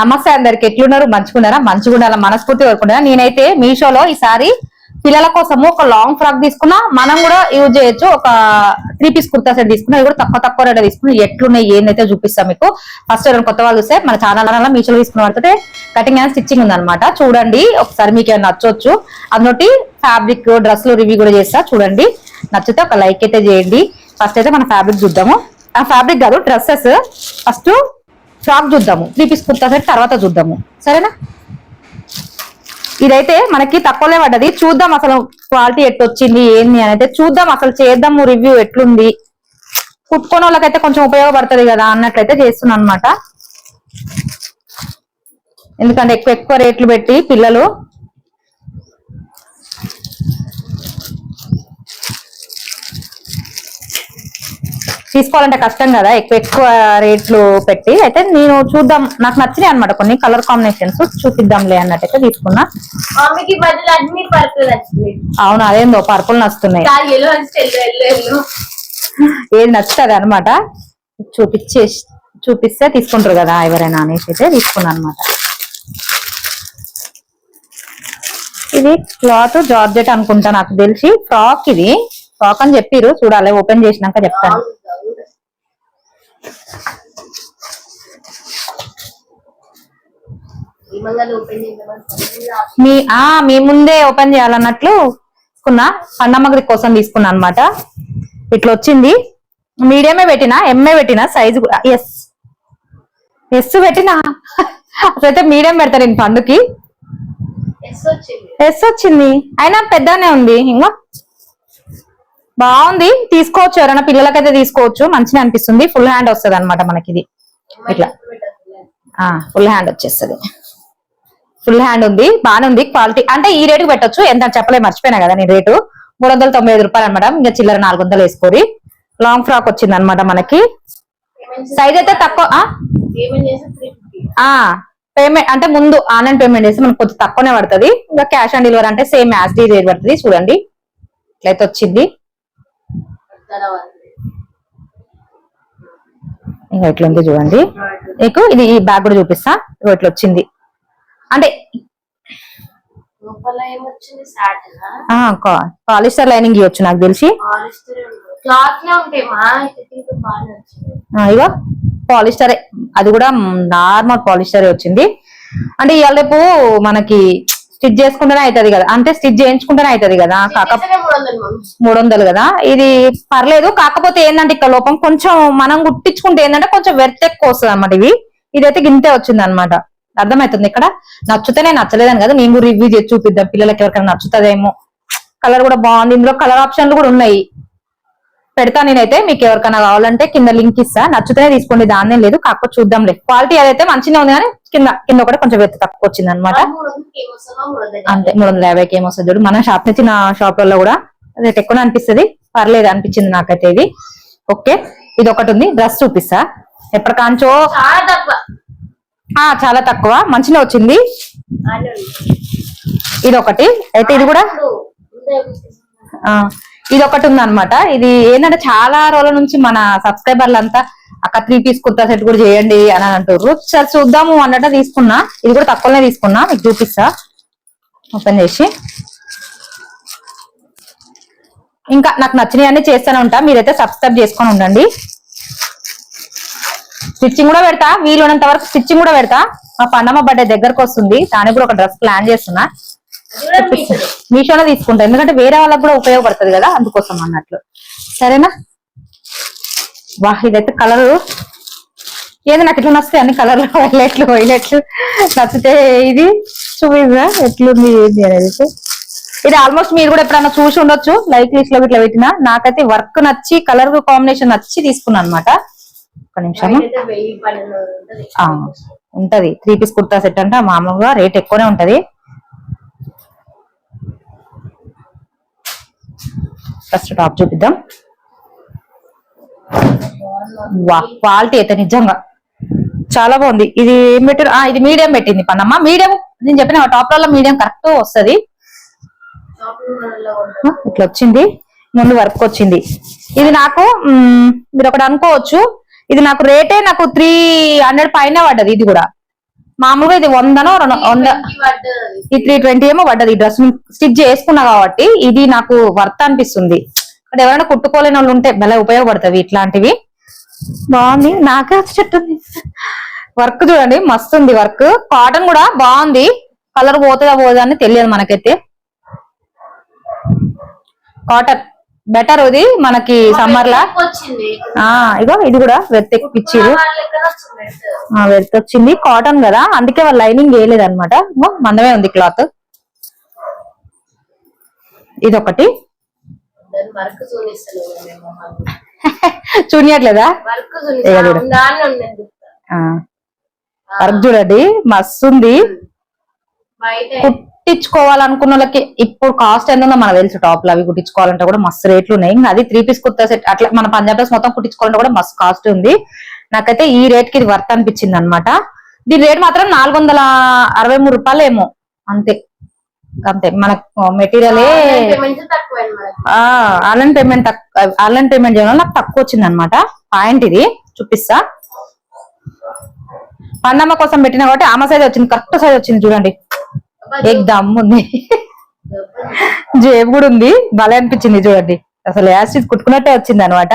నమస్తే అందరికి. ఎట్లున్నారు? మంచిగున్నారా? మంచిగా మనస్ఫూర్తి కోరుకుంటున్నా. నేనైతే మీషోలో ఈసారి పిల్లల కోసము ఒక లాంగ్ ఫ్రాక్ తీసుకున్నా. మనం కూడా యూజ్ చేయొచ్చు. ఒక త్రీ పీస్ కుర్తా సెట్ తీసుకున్నా. ఇది కూడా తక్కువ తక్కువ రేట్ తీసుకున్నా. ఎట్లున్నాయి? ఏందైతే చూపిస్తాం మీకు. ఫస్ట్ ఎవరైనా కొత్త వాళ్ళు చూస్తే మన ఛానల్ మీషోలో తీసుకున్న వాడితే కటింగ్ అండ్ స్టిచ్చింగ్ ఉందనమాట చూడండి. ఒకసారి మీకు ఏమైనా నచ్చవచ్చు అందులోటి ఫ్యాబ్రిక్ డ్రెస్లు రివ్యూ కూడా చేస్తా. చూడండి. నచ్చితే ఒక లైక్ అయితే చేయండి. ఫస్ట్ అయితే మన ఫ్యాబ్రిక్ చూద్దాము. ఆ ఫ్యాబ్రిక్ కాదు డ్రెస్సెస్ ఫస్ట్ ఫ్రాక్ చూద్దాము. త్రీ పీస్ కుర్తా సెట్ తర్వాత చూద్దాము. సరేనా? ఇదైతే మనకి తక్కువలే పడ్డది. చూద్దాం అసలు క్వాలిటీ ఎట్టొచ్చింది ఏంది అని అయితే చూద్దాం అసలు చేద్దాము రివ్యూ ఎట్లుంది. కుట్టుకునే వాళ్ళకైతే కొంచెం ఉపయోగపడుతుంది కదా అన్నట్లయితే చేస్తున్నాను అనమాట ఎందుకంటే ఎక్కువ ఎక్కువ రేట్లు పెట్టి పిల్లలు తీసుకోవాలంటే కష్టం కదా ఎక్కువ ఎక్కువ రేట్లు పెట్టి. అయితే నేను చూద్దాం నాకు నచ్చినాయి అనమాట కొన్ని కలర్ కాంబినేషన్స్ చూపిద్దాంలే అన్నట్టయితే తీసుకున్నా. మమ్మీకి బదులు అన్ని పర్పుల్ నచ్చింది అవును అదేందో పర్పుల్ నచ్చుతున్నాయి ఏది నచ్చుతుంది అనమాట చూపించే చూపిస్తే తీసుకుంటారు కదా ఎవరైనా అనేసి అయితే తీసుకున్నాను అనమాట ఇది క్లాత్ జార్జెట్ అనుకుంటా నాకు తెలిసి. ఫ్రాక్ ఇది. ఫ్రాక్ అని చెప్పిరు చూడాలి ఓపెన్ చేసినాక చెప్తాను ఈ మంగళ ఓపెన్ చేద్దామని మీ ఆ మీ ముందే ఓపెన్ చేయాలన్నట్లు తీసుకున్నా. పండమ్మగది కోసం తీసుకున్నా అనమాట ఇట్లా వచ్చింది. మీడియమే పెట్టినా ఎంఏ పెట్టినా సైజు ఎస్ ఎస్ పెట్టినా. అసలైతే మీడియం పెడతా నేను పండుకి. ఎస్ వచ్చింది. ఎస్ వచ్చింది. అయినా పెద్దనే ఉంది. ఇంకా బాగుంది. తీసుకోవచ్చు. ఎవరైనా పిల్లలకైతే తీసుకోవచ్చు. మంచిగా అనిపిస్తుంది. ఫుల్ హ్యాండ్ వస్తుంది అనమాట మనకి ఇది. ఇట్లా. ఫుల్ హ్యాండ్ వచ్చేస్తుంది. ఫుల్ హ్యాండ్ ఉంది. బాగానే ఉంది. క్వాలిటీ అంటే ఈ రేటుకి పెట్టొచ్చు. ఎంత చెప్పలే మర్చిపోయినా కదా నేను రేటు మూడు వందల తొంభై ఐదు రూపాయలు అనమాట ఇంకా చిల్లర నాలుగు వందలు వేసుకోరి. లాంగ్ ఫ్రాక్ వచ్చింది అనమాట మనకి. సైజ్ అయితే తక్కువ పేమెంట్ పేమెంట్ అంటే ముందు ఆన్లైన్ పేమెంట్ చేస్తే మనకు కొంచెం తక్కువనే పడుతుంది. ఇంకా క్యాష్ ఆన్ డెలివరీ అంటే సేమ్ యాజ్ డీ రేట్ పడుతుంది. చూడండి. ఇట్లయితే వచ్చింది. ఇంకా ఇట్లా ఉంది చూడండి. నీకు ఇది ఈ బ్యాగ్ కూడా చూపిస్తా. ఇట్లా వచ్చింది. అంటే పాలిస్టర్ లైనింగ్ ఇవ్వచ్చు నాకు తెలిసి. ఇగో పాలిస్టరే. అది కూడా నార్మల్ పాలిస్టరే వచ్చింది. అంటే ఇవాళ రేపు మనకి స్టిచ్ చేసుకుంటేనే అవుతుంది కదా. అంటే స్టిచ్ చేయించుకుంటేనే అవుతుంది కదా. మూడు వందలు కదా. ఇది పర్లేదు. కాకపోతే ఏంటంటే ఇక్కడ లోపం కొంచెం మనం గుట్టించుకుంటే ఏంటంటే కొంచెం వెర్త్ ఎక్కువ వస్తుంది అన్నమాట ఇవి. ఇదైతే గింతే వచ్చింది అనమాట అర్థమవుతుంది ఇక్కడ? నచ్చుతేనే నచ్చలేదని కదా. నేను రివ్యూ చేసి చూపిద్దాం. పిల్లలకి ఎవరికైనా నచ్చుతుందేమో. కలర్ కూడా బాగుంది. ఇందులో కలర్ ఆప్షన్లు కూడా ఉన్నాయి. పెడతా నేనైతే మీకు ఎవరికైనా కావాలంటే కింద లింక్ ఇస్తా. నచ్చుతేనే తీసుకోండి దాన్నే లేదు. కాకపోతే చూద్దాంలే. క్వాలిటీ అదైతే మంచిగా ఉంది కానీ కింద కింద కూడా కొంచెం వెత్ తక్కువ వచ్చింది అనమాట అంతే మూడు వందల యాభైకి ఏమొస్తుంది చూడు. మన షాప్ నుంచి నా షాప్లలో కూడా రేట్ ఎక్కువ అనిపిస్తుంది. పర్లేదు అనిపించింది నాకైతే ఇది. ఓకే ఇది ఒకటి ఉంది. డ్రెస్ చూపిస్తా. ఎప్పటికాంచో చాలా తక్కువ. ఆ చాలా తక్కువ. మంచిగా వచ్చింది. ఇది ఒకటి అయితే ఇది కూడా ఇది ఒకటి ఉందన్నమాట. ఇది ఏంటంటే చాలా రోజుల నుంచి మన సబ్స్క్రైబర్లు అంతా అక్క త్రీ పీస్ కుర్తా సెట్ కూడా చేయండి అని అంటారు సరే చూద్దాము అన్నట్టు తీసుకున్నా. ఇది కూడా తక్కువనే తీసుకున్నా. మీకు చూపిస్తా. ఓపెన్ చేసి. ఇంకా నాకు నచ్చినవి చేస్తూనే ఉంటా. మీరైతే సబ్స్క్రైబ్ చేసుకొని ఉండండి. స్టిచ్చింగ్ కూడా పెడతా. వీలున్నంత వరకు స్టిచ్చింగ్ కూడా పెడతా. మా పండమ్మ బర్త్డే దగ్గరకు వస్తుంది. దానికి కూడా ఒక డ్రెస్ ప్లాన్ చేస్తున్నా. మీషోలో. మీషోనే తీసుకుంటా. ఎందుకంటే వేరే వాళ్ళకి కూడా ఉపయోగపడుతుంది కదా అందుకోసం అన్నట్లు. సరేనా? వా ఇదైతే కలర్. ఏది నాకు ఇట్లా నస్తాయి అన్ని కలర్లు? వైలెట్లు వైలెట్లు. నచ్చితే ఇది చూపిదా ఎట్లుంది ఏంది అనేది. ఇది ఆల్మోస్ట్ మీరు కూడా ఎప్పుడైనా చూసి ఉండొచ్చు. లైక్ లిస్ట్లో ఇట్లా పెట్టినా. నాకైతే వర్క్ నచ్చి కలర్ కాంబినేషన్ నచ్చి తీసుకున్నాను అనమాట ఒక నిమిషం ఉంటది. త్రీ పీస్ కుర్తా సెట్ అంటే. మామూలుగా రేట్ ఎక్కువనే ఉంటది. ఫస్ట్ టాప్ చూపిద్దాం. వా క్వాలిటీ అయితే నిజంగా చాలా బాగుంది. ఇది ఏం పెట్టారు? ఆ ఇది మీడియం పెట్టింది పన్నమ్మ. మీడియం నేను చెప్పిన టాప్లో మీడియం కరెక్ట్ వస్తుంది. ఇట్లా వచ్చింది. ముందు వర్క్ వచ్చింది. ఇది నాకు మీరు ఒకటి అనుకోవచ్చు. ఇది నాకు రేటే నాకు త్రీ హండ్రెడ్ పైన పడ్డది ఇది కూడా. మామూలుగా ఇది వందనో రెండు వంద ఈ త్రీ ట్వంటీ ఏమో పడ్డది. ఈ డ్రెస్ స్టిచ్ చేసుకున్నా కాబట్టి ఇది నాకు వర్త్ అనిపిస్తుంది. అంటే ఎవరైనా కుట్టుకోలేని వాళ్ళు ఉంటే భలే ఉపయోగపడుతుంది ఇట్లాంటివి. బాగుంది. నాకే వచ్చేటట్టుంది వర్క్ చూడండి. మస్తు ఉంది వర్క్. కాటన్ కూడా బాగుంది. కలర్ పోతుందా పోదా అని తెలియదు మనకైతే. కాటన్. బెటర్ ఇది మనకి సమ్మర్ లా. ఇగో ఇది కూడా వెత్తెక్కిచ్చిరు వాళ్ళ లెక్కన వచ్చింది ఆ వెత్ వచ్చింది కాటన్ కదా అందుకే వాళ్ళు లైనింగ్ వేయలేదు అనమాట మందమే ఉంది క్లాత్ ఇది ఒకటి దాని వర్క్ చూపిస్తలేదు మేము చూనియట్లేదా వర్క్ చూడండి మస్తు ఉంది బయట కుట్టించుకోవాలనుకున్న వాళ్ళకి ఇప్పుడు కాస్ట్ ఎంత ఉందో మనకు తెలుసు. టాప్ అవి కుట్టించుకోవాలంటే కూడా మస్తు రేట్లు ఉన్నాయి. ఇంకా అది త్రీ పీస్ కుర్తా సెట్ అట్లా మన పంజాబ్ డ్రెస్ మొత్తం కుట్టించుకోవాలంటే కూడా మస్తు కాస్ట్ ఉంది. నాకైతే ఈ రేట్కి ఇది వర్త్ అనిపించింది అనమాట దీని రేట్ మాత్రం నాలుగు వందల అరవై మూడు రూపాయలు ఏమో అంతే. అంతే. మనకు మెటీరియలే ఆన్లైన్ పేమెంట్ ఆన్లైన్ పేమెంట్ చేయడం నాకు తక్కువ వచ్చింది అనమాట పాయింట్ ఇది. చూపిస్తా. పండమ్మ కోసం పెట్టిన కాబట్టి ఆమె సైజ్ వచ్చింది. కరెక్ట్ సైజ్ వచ్చింది చూడండి. ఏక్ దమ్ ఉంది. జేబు కూడా ఉంది. భలే అనిపించింది చూడండి. అసలు యాసిడ్ కుట్టుకున్నట్టే వచ్చింది అనమాట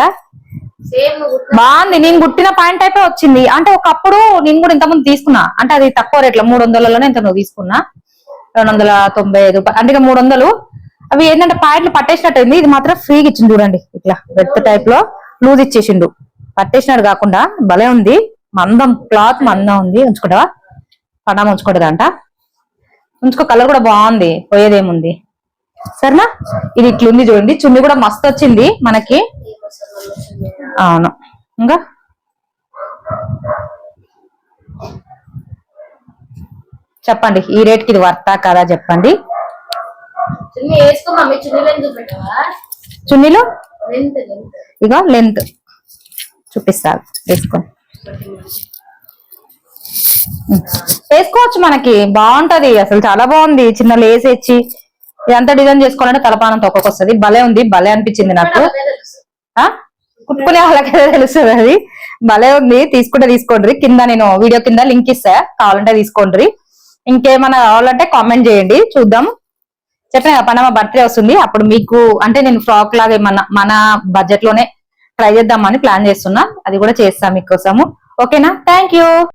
బాగుంది. నేను కుట్టిన పాయింట్ అయితే వచ్చింది. అంటే ఒకప్పుడు నేను కూడా ఇంతకుముందు తీసుకున్నా. అంటే అది తక్కువ రేట్లో మూడు వందలలోనే ఇంత నువ్వు తీసుకున్నా. రెండు వందల తొంభై ఐదు. అంటే మూడు వందలు. అవి ఏంటంటే పాయింట్లు పట్టేసినట్టు అయింది ఇది మాత్రం ఫ్రీగా ఇచ్చింది చూడండి. ఇట్లా బెడ్ టైప్లో లూజ్ ఇచ్చేసిండు. పట్టేసినట్టు కాకుండా భలే ఉంది. మందం క్లాత్ మందం ఉంది. ఉంచుకుంటావా? పడామ ఉంచుకుంటుందంట. ఉంచుకో కలర్ కూడా బాగుంది పోయేదేముంది. సరేనా? ఇది ఇట్లుంది చూడండి చున్ని కూడా మస్తు వచ్చింది మనకి. అవును. ఇంకా? చెప్పండి ఈ రేట్కి ఇది వర్తా కదా చెప్పండి. వేసుకో చున్నీలు? ఇక లెంత్ చూపిస్తారు వేసుకొని చేసుకోవచ్చు మనకి. బాగుంటది. అసలు చాలా బాగుంది. చిన్న లేస్ ఇచ్చి ఇదంతా డిజైన్ చేసుకోవాలంటే తలపానం తొక్కకొస్తుంది భలే ఉంది. భలే అనిపించింది నాకు. ఆ? కుట్టుకునే వాళ్ళకైతే తెలుస్తుంది అది. భలే ఉంది. తీసుకుంటే తీసుకోండి కింద నేను వీడియో కింద లింక్ ఇస్తా. కావాలంటే తీసుకోండి ఇంకేమైనా కావాలంటే కామెంట్ చేయండి. చూద్దాం. చెప్పిన కదా, బర్త్డే వస్తుంది. అప్పుడు మీకు అంటే నేను ఫ్రాక్ లాగా మన మన బడ్జెట్లోనే ట్రై చేద్దామని ప్లాన్ చేస్తున్నా. అది కూడా చేస్తాం మీకోసము. ఓకేనా థ్యాంక్ యూ